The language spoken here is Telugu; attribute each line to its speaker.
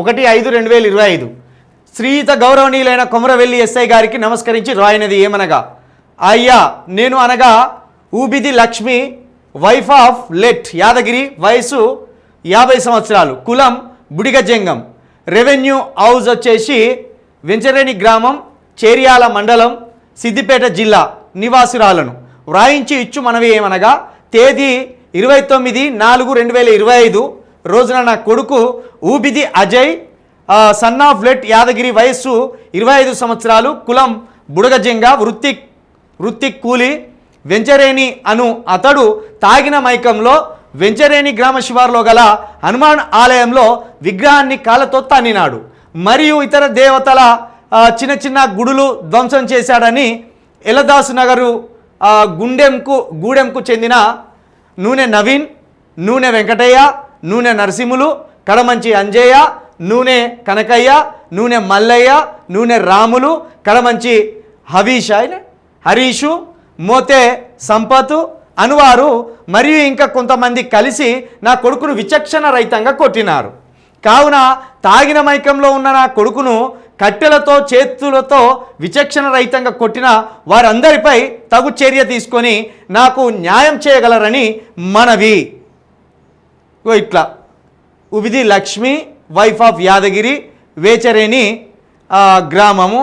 Speaker 1: ఒకటి ఐదు రెండు వేల ఇరవై ఐదు. శ్రీయుత గౌరవనీయులైన కొమరవెల్లి ఎస్ఐ గారికి నమస్కరించి రాయినది ఏమనగా? అయ్యా నేను అనగా Ubidi Lakshmi wife of late Yadagiri వయసు యాభై సంవత్సరాలు కులం బుడిగజంగం. రెవెన్యూ హౌస్ వచ్చేసి వెంచరేణి గ్రామం చేర్యాల మండలం సిద్దిపేట జిల్లా నివాసురాలను. వ్రాయించి ఇచ్చు మనవి ఏమనగా? తేదీ ఇరవై తొమ్మిది నాలుగు రెండు వేల ఇరవై ఐదు. రోజున నా కొడుకు Ubidi Ajay son of late Yadagiri వయస్సు ఇరవై ఐదు సంవత్సరాలు కులం బుడగజింగ వృత్తి వృత్తి కూలి వెంచరేణి అను అతడు తాగిన మైకంలో వెంచరేణి గ్రామ శివారులో గల హనుమాన్ ఆలయంలో విగ్రహాన్ని కాళ్ళతో తన్నినాడు. మరియు ఇతర దేవతల చిన్న చిన్న గుడులు ధ్వంసం చేశాడని ఎలదాసు నగరు గుండెంకు గూడెంకు చెందిన నూనె నవీన్ నూనె వెంకటయ్య నూనె నరసింహులు కడమంచి అంజయ్య నూనె కనకయ్య నూనె మల్లయ్య నూనె రాములు కడమంచి హవీష్ ఆయన హరీషు మోతే సంపత్ అనువారు మరియు ఇంకా కొంతమంది కలిసి నా కొడుకును విచక్షణ రహితంగా కొట్టినారు. కావున తాగిన మైకంలో ఉన్న నా కొడుకును కట్టెలతో చేతులతో విచక్షణ రహితంగా కొట్టిన వారందరిపై తగు చర్య తీసుకొని నాకు న్యాయం చేయగలరని మనవి. ఇగో ఇట్లా. ఉబిది లక్ష్మి వైఫ్ ఆఫ్ యాదగిరి వేచరేని గ్రామము.